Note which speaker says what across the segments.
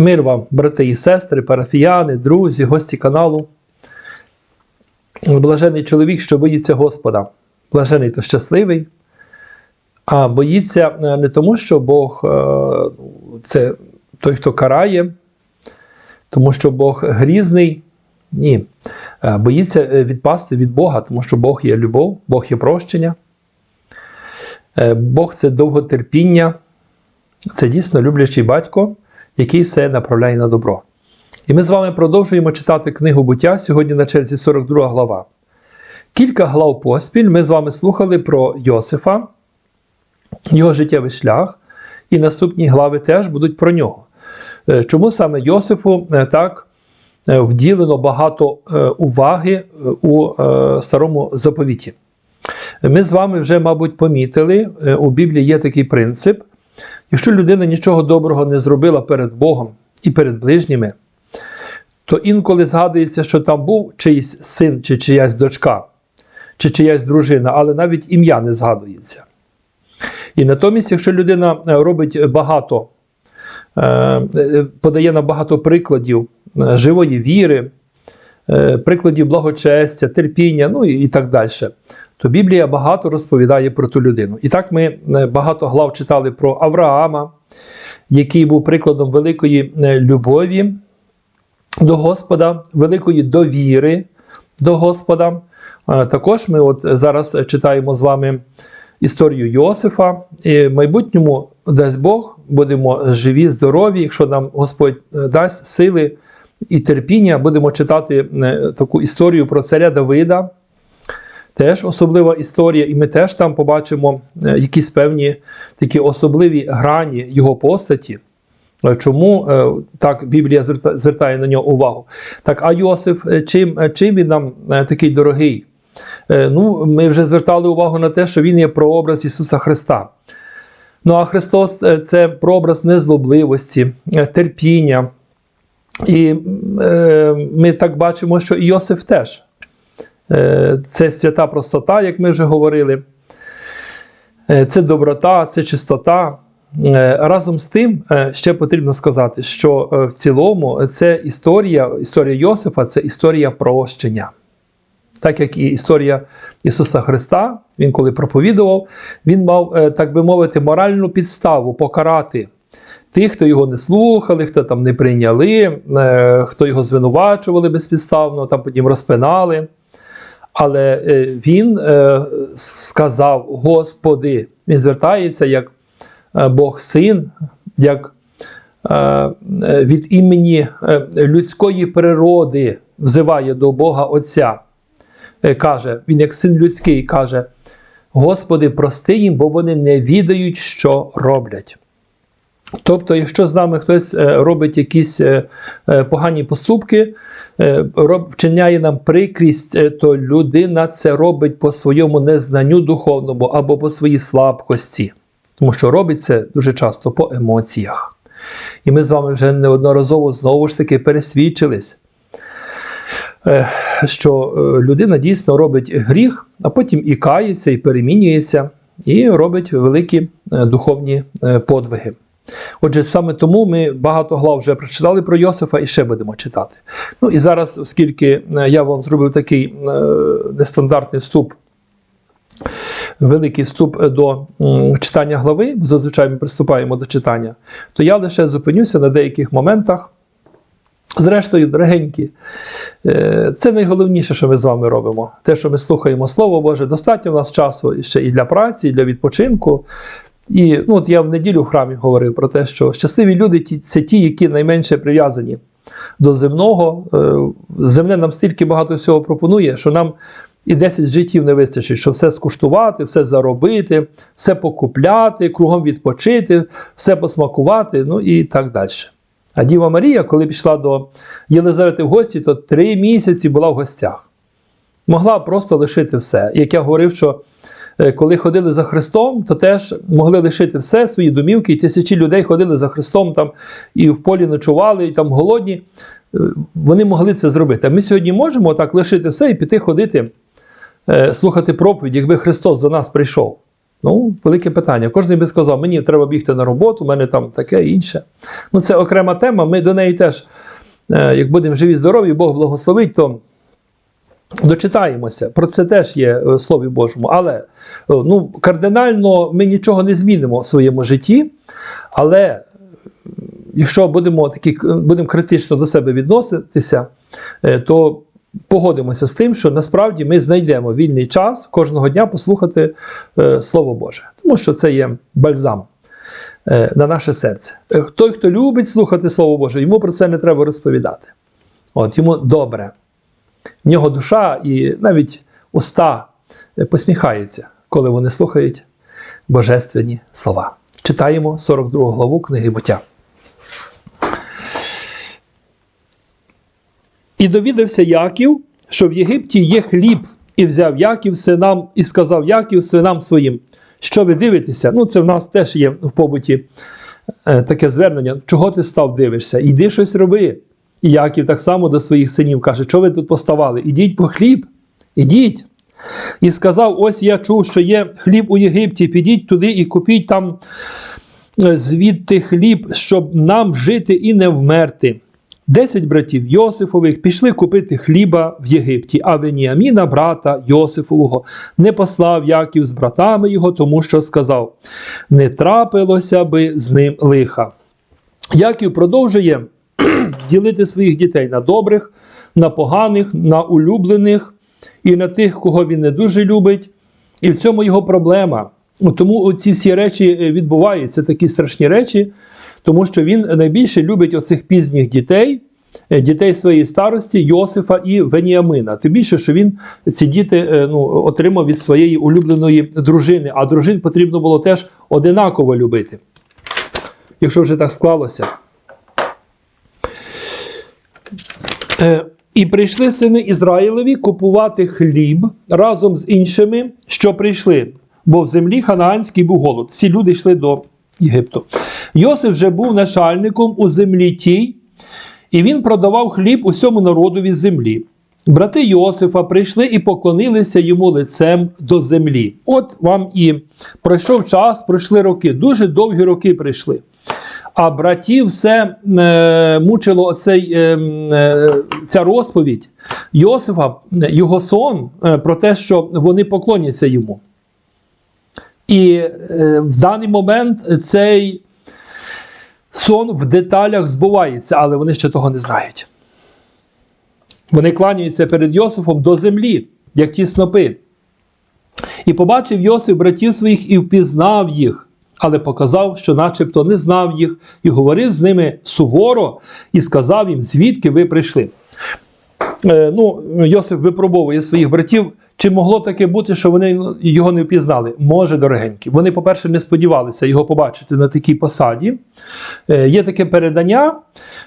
Speaker 1: Мир вам, брати і сестри, парафіяни, друзі, гості каналу. Блажений чоловік, що боїться Господа. Блажений то щасливий, а боїться е, не тому, що Бог е, це той, хто карає, тому що Бог грізний. Ні. Е, Боїться відпасти від Бога, тому що Бог є любов, Бог є прощення. Бог це довготерпіння, це дійсно люблячий батько, який все направляє на добро. І ми з вами продовжуємо читати книгу буття сьогодні на черзі 42 глава. Кілька глав поспіль ми з вами слухали про Йосифа, його життєвий шлях, і наступні глави теж будуть про нього. Е, Чому саме Йосифу е, так е, вділено багато уваги у старому заповіті? Ми з вами вже, мабуть, помітили, у Біблії є такий принцип: якщо людина нічого доброго не зробила перед Богом і перед ближніми, то інколи згадується, що там був чийсь син чи чиясь дочка, чи чиясь дружина, але навіть ім'я не згадується. І натомість, якщо людина е, робить багато, е, е, подає нам багато прикладів живої віри, прикладів благочестя, терпіння, ну і так далі, то Біблія багато розповідає про ту людину. І так ми е, багато глав читали про Авраама, який був прикладом великої е, любові до Господа, великої довіри до Господа. Е, Також ми от зараз читаємо з вами історію Йосифа. І в майбутньому, дасть Бог, будемо живі, здорові, якщо нам Господь дасть сили і терпіння, будемо читати таку історію про царя Давида. Теж особлива історія, і ми теж там побачимо е, якісь певні такі особливі грані його постаті. Е, Чому е, так Біблія звертає на нього увагу? Так, а Йосиф, чим, чим він нам такий дорогий? Ну, ми вже звертали увагу на те, що він є прообраз Ісуса Христа. Ну а Христос це прообраз незлобливості, терпіння. І е, ми так бачимо, що і Йосиф теж. Е, Це свята простота, як ми вже говорили. Е, Це доброта, це чистота. Е, Разом з тим, ще потрібно сказати, що в цілому це історія, історія Йосифа це історія прощення. Так як і історія Ісуса Христа, Він коли проповідував, Він мав, так би мовити, моральну підставу покарати тих, хто його не слухали, хто там не прийняли, хто його звинувачували безпідставно, там потім розпинали. Але е, він е, сказав: Господи, він звертається як е, Бог син, як від імені людської природи взиває до Бога Отця. Каже, він як син людський каже: Господи, прости їм, бо вони не відають, що роблять. Тобто, якщо з нами хтось е, робить якісь е, е, погані поступки, вчиняє нам прикрість, то людина це робить по своєму незнанню духовному або по своїй слабкості, тому що робить це дуже часто по емоціях. І ми з вами вже неодноразово знову ж таки пересвідчились, що людина дійсно робить гріх, а потім і кається, і перемінюється, і робить великі духовні подвиги. Отже, саме тому ми багато глав вже прочитали про Йосифа і ще будемо читати. Ну і зараз, оскільки е, я вам зробив такий е, нестандартний вступ, великий вступ до читання глави, зазвичай ми приступаємо до читання, то я лише зупинюся на деяких моментах. Зрештою, дорогенькі, е, це найголовніше, що ми з вами робимо. Те, що ми слухаємо Слово Боже, достатньо в нас часу ще і для праці, і для відпочинку. І ну, от я в неділю в храмі говорив про те, що щасливі люди це ті, які найменше прив'язані до земного. Е, Земне нам стільки багато всього пропонує, що нам і 10 життів не вистачить, що все скуштувати, все заробити, все покупляти, кругом відпочити, все посмакувати, ну і так далі. А Діва Марія, коли пішла до Єлизавети в гості, то три місяці була в гостях. Могла просто лишити все. Як я говорив, що коли ходили за Христом, то теж могли лишити все, свої домівки, і тисячі людей ходили за Христом там і в полі ночували, і там голодні. Е, Вони могли це зробити. А ми сьогодні можемо так лишити все і піти ходити, е, слухати проповідь, якби Христос до нас прийшов. Ну, велике питання. Кожен би сказав, мені треба бігти на роботу, у мене там таке інше. Ну, це окрема тема. Ми до неї теж, е, як будемо живі, здорові, Бог благословить, то дочитаємося. Про це теж є е, в Слові Божому. Але е, ну, кардинально ми нічого не змінимо в своєму житті. Але е, якщо будемо такі, будемо критично до себе відноситися, то погодимося з тим, що насправді ми знайдемо вільний час кожного дня послухати Слово Боже, тому що це є бальзам на наше серце. Той, хто любить слухати Слово Боже, йому про це не треба розповідати. От йому добре. В нього душа і навіть уста е, посміхаються, коли вони слухають божественні слова. Читаємо 42 главу книги буття. І довідався Яків, що в Єгипті є хліб, і взяв Яків синам і сказав Яків синам своїм, що ви дивитеся? Ну, це в нас теж є в побуті е, таке звернення. Чого ти став дивишся? Іди щось роби. І Яків так само до своїх синів каже: що ви тут поставали? Ідіть по хліб, ідіть. І сказав: Ось я чув, що є хліб у Єгипті, підіть туди і купіть там е, звідти хліб, щоб нам жити і не вмерти. Десять братів Йосифових пішли купити хліба в Єгипті, а Веніаміна, брата Йосифового, не послав Яків з братами його, тому що сказав: не трапилося би з ним лиха. Яків продовжує ділити своїх дітей на добрих, на поганих, на улюблених і на тих, кого він не дуже любить. І в цьому його проблема. Тому ці всі речі е, відбуваються, такі страшні речі, тому що він найбільше любить оцих пізніх дітей, е, дітей своєї старості, Йосифа і Веніамина. Тим більше, що він ці діти е, ну, отримав від своєї улюбленої дружини, а дружин потрібно було теж одинаково любити. Якщо вже так склалося. Е, І прийшли сини Ізраїлеві купувати хліб разом з іншими, що прийшли, бо в землі ханаанській був голод. Всі люди йшли до Єгипту. Йосиф вже був начальником у землі тій, і він продавав хліб усьому народові землі. Брати Йосифа прийшли і поклонилися йому лицем до землі. От вам і пройшов час, пройшли роки, дуже довгі роки прийшли. А братів все е, мучило оцей, е, е, ця розповідь Йосифа, його сон е, про те, що вони поклоняться йому. І е, в даний момент цей сон в деталях збувається, але вони ще того не знають. Вони кланяються перед Йосифом до землі, як ті снопи. І побачив Йосиф братів своїх і впізнав їх, але показав, що начебто не знав їх, і говорив з ними суворо і сказав їм, звідки ви прийшли. Е, ну, Йосиф випробовує своїх братів. Чи могло таке бути, що вони його не впізнали? Може, дорогенькі. Вони, по-перше, не сподівалися його побачити на такій посаді. Е, є таке передання,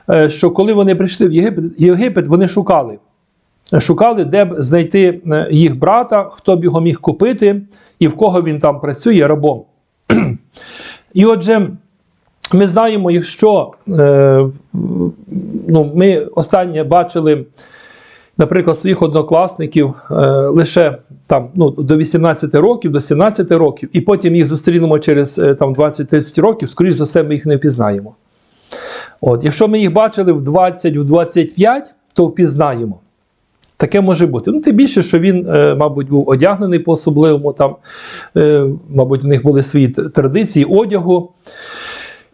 Speaker 1: е, що коли вони прийшли в Єгипет, Єгипет вони шукали. Шукали, де б знайти е, їх брата, хто б його міг купити, і в кого він там працює рабом. І отже, ми знаємо, якщо е, ну, ми останнє бачили, наприклад, своїх однокласників е, лише там, ну, до 18 років, до 17 років, і потім їх зустрінемо через е, там, 20-30 років, скоріш за все, ми їх не впізнаємо. От, Якщо ми їх бачили в 20, в 25, то впізнаємо. Таке може бути. Ну, тим більше, що він, е, мабуть, був одягнений по-особливому, там, е, мабуть, у них були свої традиції одягу.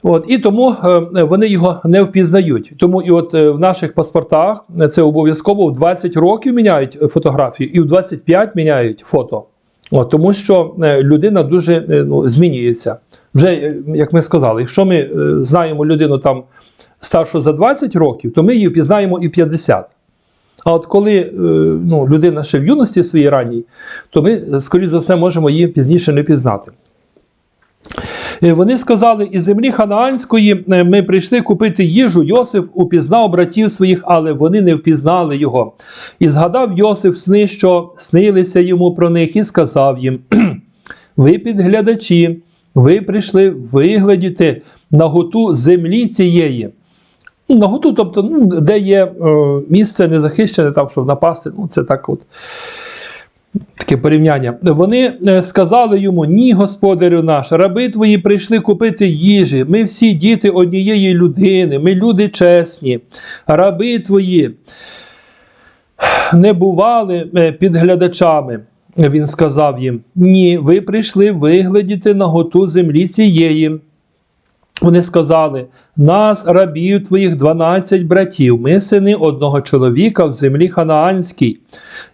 Speaker 1: От, і тому е, вони його не впізнають. Тому і от в наших паспортах це обов'язково в 20 років міняють фотографію, і в 25 міняють фото. От, тому що людина дуже ну, змінюється. Вже, як ми сказали, якщо ми знаємо людину там старшу за 20 років, то ми її впізнаємо і 50. А от коли е, ну, людина ще в юності своїй ранній, то ми, е, скоріш за все, можемо її пізніше не пізнати. Е, Вони сказали, із землі ханаанської ми прийшли купити їжу. Йосиф упізнав братів своїх, але вони не впізнали його. І згадав Йосиф сни, що снилися йому про них, і сказав їм: Ви підглядачі, ви прийшли виглядіти наготу землі цієї. Ну, Наготу, тобто, ну, де є е, місце незахищене, там, щоб напасти, ну, це так от. Таке порівняння. Вони е, сказали йому: Ні, господарю наш, раби твої прийшли купити їжі. Ми всі діти однієї людини, ми люди чесні, раби твої не бували е, підглядачами. Він сказав їм: Ні, ви прийшли виглядіти наготу землі цієї. Вони сказали: нас, рабів твоїх, дванадцять братів, ми сини одного чоловіка в землі Ханаанській.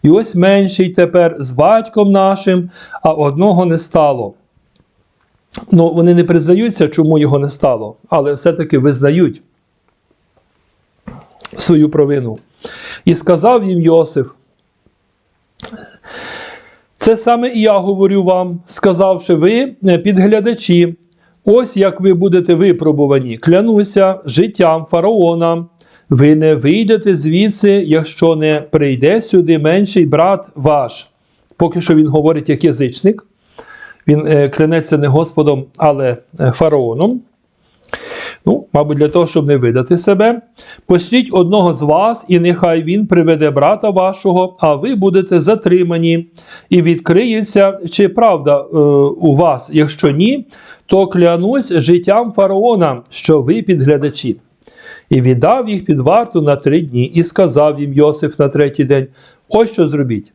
Speaker 1: І ось менший тепер з батьком нашим, а одного не стало. Ну, вони не признаються, чому його не стало, але все-таки визнають свою провину. І сказав їм Йосиф: це саме і я говорю вам, сказавши ви, е, підглядачі, ось як ви будете випробувані, клянуся життям фараона. Ви не вийдете звідси, якщо не прийде сюди менший брат ваш. Поки що він говорить як язичник. Він е, клянеться не Господом, але е, фараоном. Мабуть, для того, щоб не видати себе. Пошліть одного з вас, і нехай він приведе брата вашого, а ви будете затримані, і відкриється, чи правда е, у вас. Якщо ні, то клянусь життям фараона, що ви підглядачі. І віддав їх під варту на три дні, і сказав їм Йосиф на третій день: ось що зробіть.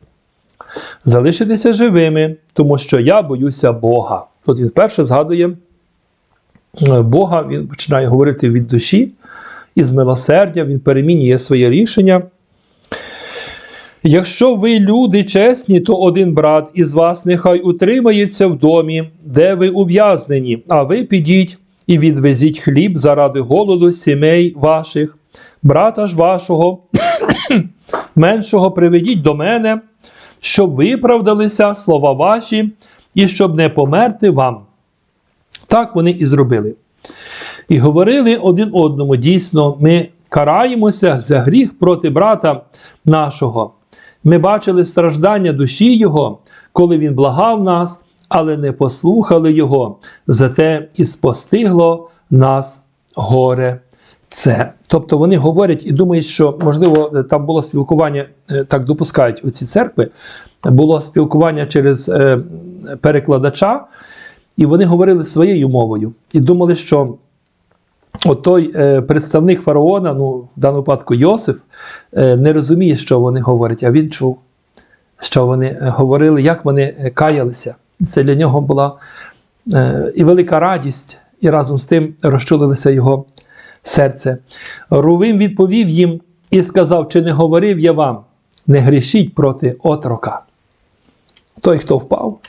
Speaker 1: Залишитеся живими, тому що я боюся Бога. Тут він вперше згадує Бога, він починає говорити від душі і з милосердя, він перемінює своє рішення. Якщо ви люди чесні, то один брат із вас нехай утримається в домі, де ви ув'язнені, а ви підіть і відвезіть хліб заради голоду сімей ваших, брата ж вашого, меншого приведіть до мене, щоб виправдалися слова ваші, і щоб не померти вам. Так вони і зробили. І говорили один одному: дійсно, ми караємося за гріх проти брата нашого. Ми бачили страждання душі Його, коли Він благав нас, але не послухали Його. Зате і спостигло нас горе. Це. Тобто вони говорять і думають, що можливо там було спілкування, е, так допускають у ці церкви, було спілкування через е, перекладача, і вони говорили своєю мовою і думали, що от той е, представник фараона, ну в даному випадку Йосиф, е, не розуміє, що вони говорять, а він чув, що вони е, говорили, як вони е, каялися. Це для нього була е, і велика радість, і разом з тим розчулилося його серце. Рувим відповів їм і сказав: Чи не говорив я вам, не грішіть проти отрока. Той, хто впав,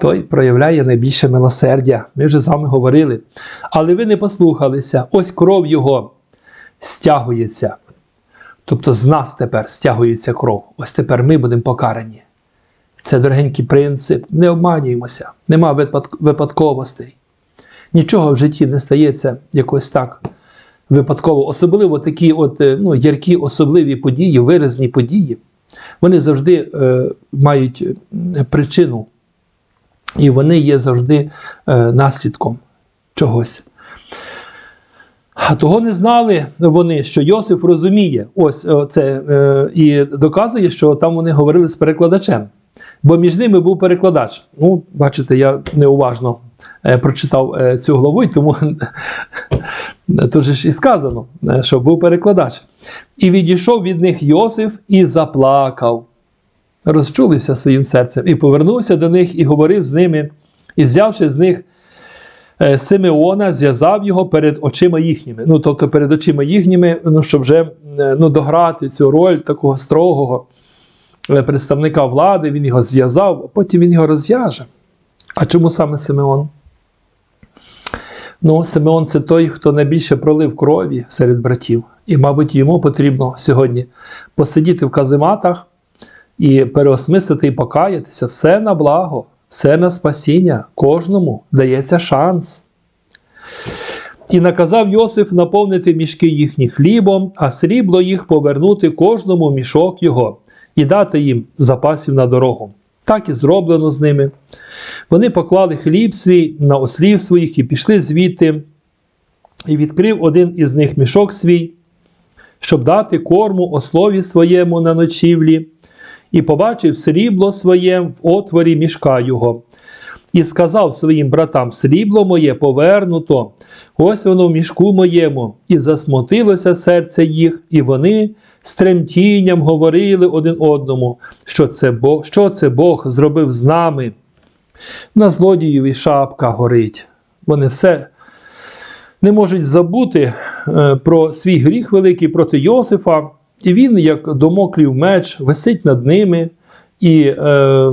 Speaker 1: той проявляє найбільше милосердя. Ми вже з вами говорили. Але ви не послухалися, ось кров його стягується. Тобто з нас тепер стягується кров. Ось тепер ми будемо покарані. Це дорогенький принцип. Не обманюємося, нема випадковостей. Нічого в житті не стається якось так випадково. Особливо такі от, е, ну, яркі особливі події, виразні події, вони завжди е, мають причину. І вони є завжди е, наслідком чогось. Того не знали вони, що Йосиф розуміє, ось е, це е, і доказує, що там вони говорили з перекладачем. Бо між ними був перекладач. Ну, бачите, я неуважно прочитав цю главу, і тому тут ж і сказано, що був перекладач. І відійшов від них Йосиф і заплакав розчулився своїм серцем і повернувся до них і говорив з ними, і взявши з них е, Симеона, зв'язав його перед очима їхніми. Ну, тобто перед очима їхніми, ну, щоб вже е, ну, дограти цю роль такого строгого е, представника влади, він його зв'язав, а потім він його розв'яже. А чому саме Симеон? Ну, Симеон це той, хто найбільше пролив крові серед братів. І, мабуть, йому потрібно сьогодні посидіти в казематах і переосмислити і покаятися все на благо, все на спасіння, кожному дається шанс. І наказав Йосиф наповнити мішки їхні хлібом, а срібло їх повернути кожному мішок його і дати їм запасів на дорогу. Так і зроблено з ними. Вони поклали хліб свій на ослів своїх і пішли звідти, і відкрив один із них мішок свій, щоб дати корму ослові своєму на ночівлі, і побачив срібло своє в отворі мішка його. І сказав своїм братам: Срібло моє повернуто, ось воно в мішку моєму, і засмутилося серце їх, і вони з тремтінням говорили один одному, що це Бог, що це Бог зробив з нами. На злодієві шапка горить. Вони все не можуть забути е, про свій гріх великий проти Йосифа, і він, як домоклів меч, висить над ними. І е,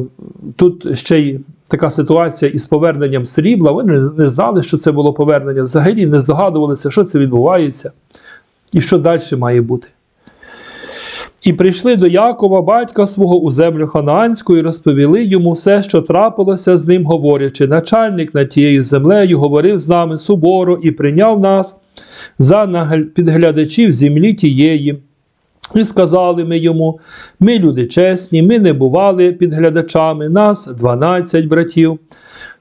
Speaker 1: тут ще й така ситуація із поверненням срібла. Вони не знали, що це було повернення. Взагалі не здогадувалися, що це відбувається і що далі має бути. І прийшли до Якова, батька свого, у землю Ханаанську, і розповіли йому все, що трапилося з ним, говорячи, начальник над тією землею говорив з нами суворо і прийняв нас за підглядачів землі тієї. І сказали ми йому: ми люди чесні, ми не бували підглядачами, нас 12 братів,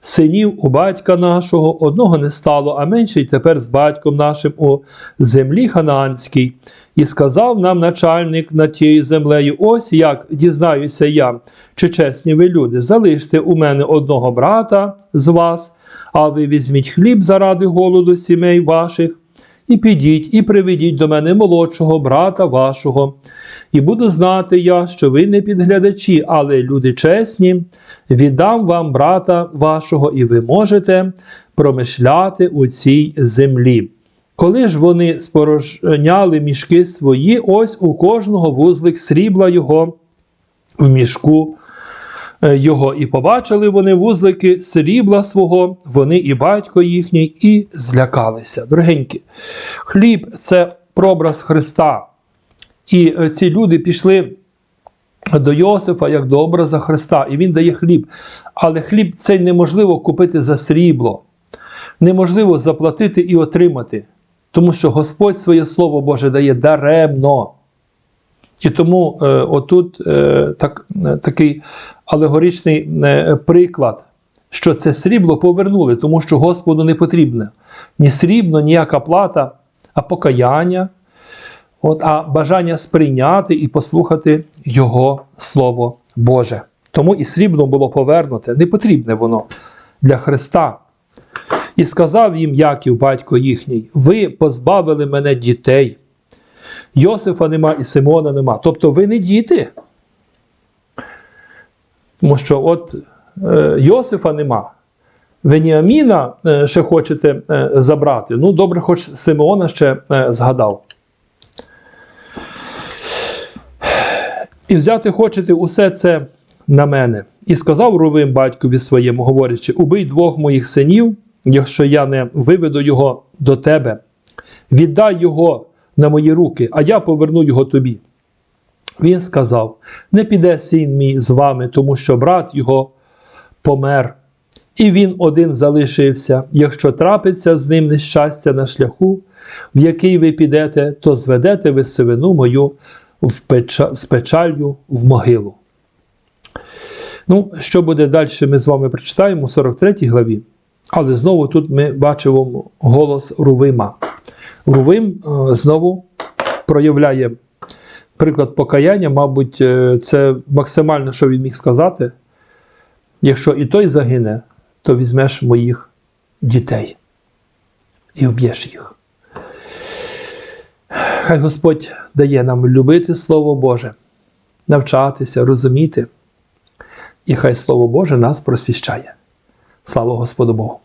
Speaker 1: синів у батька нашого, одного не стало, а менший тепер з батьком нашим у землі ханаанській. І сказав нам начальник над тією землею: ось як дізнаюся я, чи чесні ви люди, залиште у мене одного брата з вас, а ви візьміть хліб заради голоду сімей ваших. І підіть і приведіть до мене молодшого брата вашого, і буду знати я, що ви не підглядачі, але люди чесні, віддам вам брата вашого, і ви можете промишляти у цій землі. Коли ж вони спорожняли мішки свої, ось у кожного вузлик срібла його в мішку його, і побачили вони вузлики срібла свого, вони і батько їхній, і злякалися. Дорогенькі, хліб це прообраз Христа. І е, ці люди пішли до Йосифа як до образа Христа, і він дає хліб. Але хліб цей неможливо купити за срібло, неможливо заплатити і отримати, тому що Господь своє Слово Боже дає даремно. І тому е, отут е, так, е, такий алегоричний е, приклад, що це срібло повернули, тому що Господу не потрібне ні срібло, ніяка плата, а покаяння, от, а бажання сприйняти і послухати Його Слово Боже. Тому і срібло було повернуте, не потрібне воно для Христа. І сказав їм Яків, батько їхній: Ви позбавили мене дітей. Йосифа нема і Симона нема. Тобто ви не діти. Тому що от е, Йосифа нема. Веніаміна е, ще хочете е, забрати. Ну, добре, хоч Симеона ще е, згадав. І взяти хочете усе це на мене. І сказав Рувим батькові своєму, говорячи: убий двох моїх синів, якщо я не виведу його до тебе, віддай його на мої руки, а я поверну його тобі. Він сказав: Не піде син мій з вами, тому що брат його помер, і він один залишився. Якщо трапиться з ним нещастя на шляху, в який ви підете, то зведете ви сивину мою в печа... з печалью в могилу. Ну, що буде далі, ми з вами прочитаємо у 43 главі. Але знову тут ми бачимо голос Рувима. Рувим е, знову проявляє приклад покаяння, мабуть, е, це максимально, що він міг сказати. Якщо і той загине, то візьмеш моїх дітей і вб'єш їх. Хай Господь дає нам любити Слово Боже, навчатися, розуміти, і хай Слово Боже нас просвіщає. Слава Господу Богу!